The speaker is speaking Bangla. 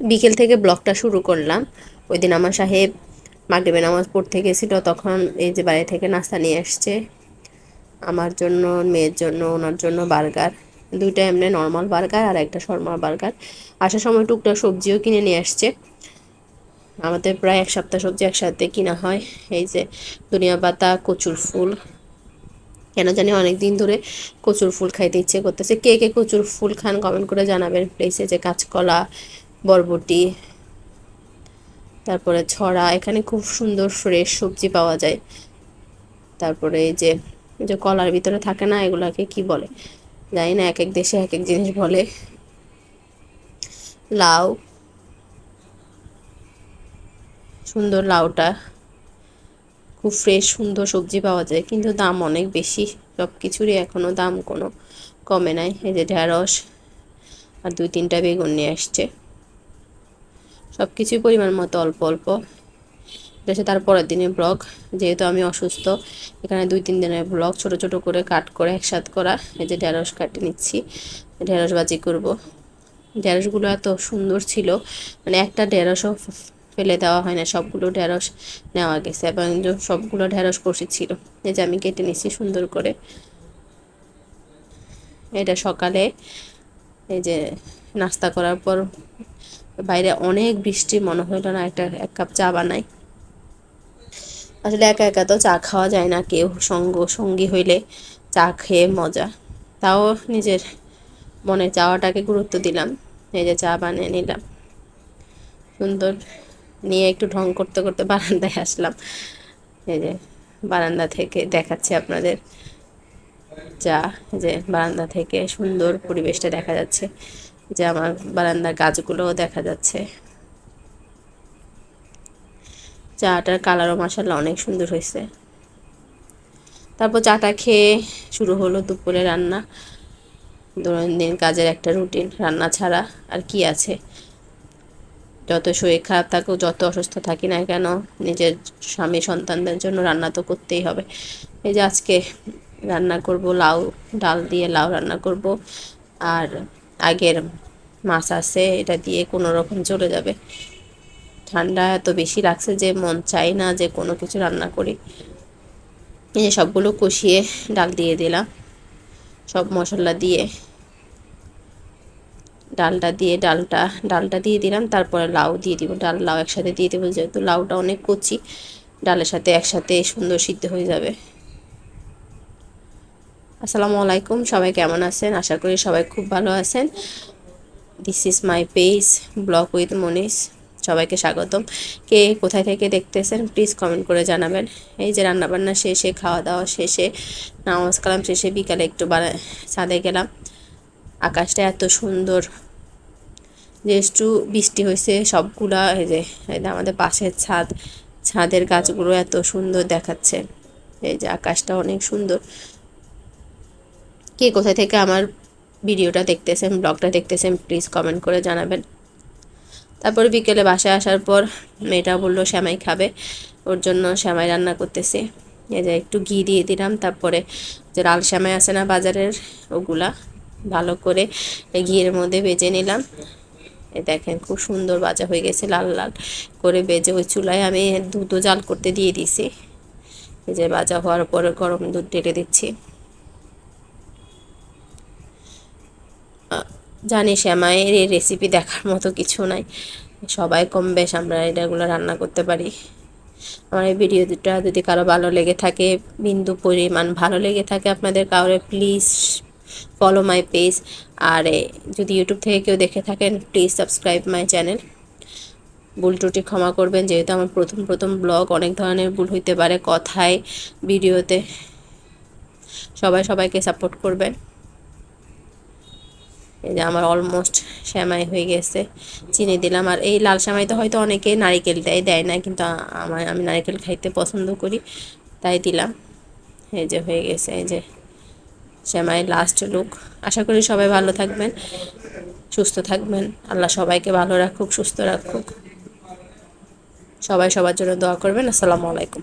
বিকেল থেকে ব্লগটা শুরু করলাম। ওই দিন আমার সাহেব মাগরিবে নামাজ পড়তে গেছিল, তখন এই যে বাড়ি থেকে নাস্তা নিয়ে আসছে। আমার জন্য, মেয়ের জন্য, ওনার জন্য বার্গার। দুইটা এমনি নর্মাল বার্গার আর একটা শর্মা বার্গার। আসার সময় টুকটাক সবজিও কিনে নিয়ে আসছে। আমাদের প্রায় এক সপ্তাহ সবজি একসাথে কিনা হয়। এই যে দুনিয়া পাতা, কচুর ফুল। কেন জানি অনেক দিন ধরে কচুর ফুল খাইতে ইচ্ছে করতেছে। কে কে কচুর ফুল খান কমেন্ট করে জানাবেন প্লেসে যে কাঁচকলা বরবটি, তারপরে ছড়া এখানে খুব সুন্দর ফ্রেশ সবজি পাওয়া যায়। তারপরে এই যে যে কলার ভিতরে থাকে না, এগুলাকে কি বলে? জানি না এক এক দেশে এক এক জিনিস বলে। লাউ, সুন্দর লাউটা। খুব ফ্রেশ সুন্দর সবজি পাওয়া যায়, কিন্তু দাম অনেক বেশি। সব কিছুরই এখনও দাম কোনো কমে নাই। এই যে ঢ্যাঁড়স আর দুই তিনটা বেগুন নিয়ে আসছে। সব কিছুই পরিমাণ মতো অল্প অল্প। এটা তারপরের দিনের ব্লগ যেহেতু আমি অসুস্থ, এখানে দুই তিন দিনের ব্লগ ছোট ছোট করে কাট করে একসাথ করা। এই যে ঢেঁড়স কাটে নিচ্ছি, ঢেঁড়স বাজি করব। ঢেঁড়সগুলো এত সুন্দর ছিল মানে একটা ঢেঁড়সও ফেলে দেওয়া হয় না, সবগুলো ঢেঁড়স নেওয়া গেছে, এবং সবগুলো ঢেঁড়স কষি ছিল, এই যে আমি কেটে নিচ্ছি সুন্দর করে। এটা সকালে, এই যে নাস্তা করার পর বাইরে অনেক বৃষ্টি, মনে হইল না একটা এক কাপ চা বানাই। আসলে একা একা তো চা খাওয়া যায় না কেউ সঙ্গ, সঙ্গী হইলে চা খেয়ে মজা। তাও নিজের মনে চাওয়াটাকে গুরুত্ব দিলাম, এই যে চা বানিয়ে নিলাম। সুন্দর নিয়ে একটু ঢং করতে করতে বারান্দায় আসলাম। এই যে বারান্দা থেকে দেখাচ্ছি আপনাদের চা যে বারান্দা থেকে সুন্দর পরিবেশটা দেখা যাচ্ছে। যে আমার বারান্দার গাছগুলোও দেখা যাচ্ছে। চাটার কালারও মাসাল্লাহ অনেক সুন্দর হয়েছে। তারপর চাটা খেয়ে শুরু হলো দুপুরে রান্না। দৈনন্দিন কাজের একটা রুটিন, রান্না ছাড়া আর কি আছে? যত শরীর খারাপ থাকুক, যত অসুস্থ থাকি না কেন, নিজের স্বামী সন্তানদের জন্য রান্না তো করতেই হবে। এই যে আজকে রান্না করব, লাউ, ডাল দিয়ে লাউ রান্না করব। আর আগের মাছ আছে, এটা দিয়ে কোনো রকম চলে যাবে। ঠান্ডা এত বেশি লাগছে যে মন চাই না যে কোনো কিছু রান্না করি। এই যে সবগুলো কষিয়ে ডাল দিয়ে দিলাম। সব মশলা দিয়ে ডালটা দিয়ে, ডালটা ডালটা দিয়ে দিলাম, তারপরে লাউ দিয়ে দিব। ডাল, লাউ একসাথে দিয়ে দেবো, যেহেতু লাউটা অনেক কচি, ডালের সাথে একসাথে সুন্দর সিদ্ধ হয়ে যাবে। আসসালামু আলাইকুম, সবাই কেমন আছেন? আশা করি সবাই খুব ভালো আছেন। This is my page blog with Monis সবাইকে স্বাগতম। কে কোথায় থেকে দেখতেছেন প্লিজ কমেন্ট করে জানাবেন। এই যে রান্নাবান্না শেষে খাওয়া দাওয়া শেষে, নামাজ কালাম শেষে, বিকালে একটু ছাদে গেলাম। আকাশটা এত সুন্দর। যে একটু বৃষ্টি হয়েছে, সবগুলা এই যে আমাদের পাশের ছাদ, ছাদের গাছগুলো এত সুন্দর দেখাচ্ছে। এই যে আকাশটা অনেক সুন্দর। কে কোথায় থেকে আমার ভিডিওটা দেখতেছেন, ব্লগটা দেখতেছেন প্লিজ কমেন্ট করে জানাবেন। তারপর বিকেলে বাসায় আসার পর মেয়েটা বলল, শ্যামাই খাবে। ওর জন্য শ্যামাই রান্না করতেছি। এই যে একটু ঘি দিয়ে দিলাম, তারপরে যে লাল শ্যামাই আছে না বাজারের, ওগুলা ভালো করে ঘিয়ের মধ্যে বেজে নিলাম। এ দেখেন খুব সুন্দর বাজা হয়ে গেছে, লাল লাল করে বেজে ওই চুলায় আমি দুধও জাল করতে দিয়ে দিছি এই যে বাজা হওয়ার পরে গরম দুধ ঢেলে দিচ্ছি। জানি শ্যামাইয়ের এই রেসিপি দেখার মতো কিছু নাই। সবাই কম বেশ আমরা এটাগুলো রান্না করতে পারি। আমার এই ভিডিওটা যদি কারও ভালো লেগে থাকে, বিন্দু পরিমাণ ভালো লেগে থাকে আপনাদের কারোর প্লিজ ফলো মাই পেজ আর যদি ইউটিউব থেকে কেউ দেখে থাকেন প্লিজ সাবস্ক্রাইব মাই চ্যানেল ভুল ত্রুটি ক্ষমা করবেন, যেহেতু আমার প্রথম প্রথম ব্লগ অনেক ধরনের ভুল হইতে পারে কথায়, ভিডিওতে। সবাই সবাইকে সাপোর্ট করবেন। এই যে আমার অলমোস্ট শ্যামাই হয়ে গেছে, চিনি দিলাম। আর এই লাল শ্যামাইতে হয়তো অনেকে নারিকেল দেয় দেয় না, কিন্তু আমার, আমি নারিকেল খাইতে পছন্দ করি, তাই দিলাম। এই যে হয়ে গেছে, এই যে শ্যামাই লাস্ট লুক আশা করি সবাই ভালো থাকবেন, সুস্থ থাকবেন। আল্লাহ সবাইকে ভালো রাখুক, সুস্থ রাখুক। সবাই সবার জন্য দোয়া করবেন। আসসালামু আলাইকুম।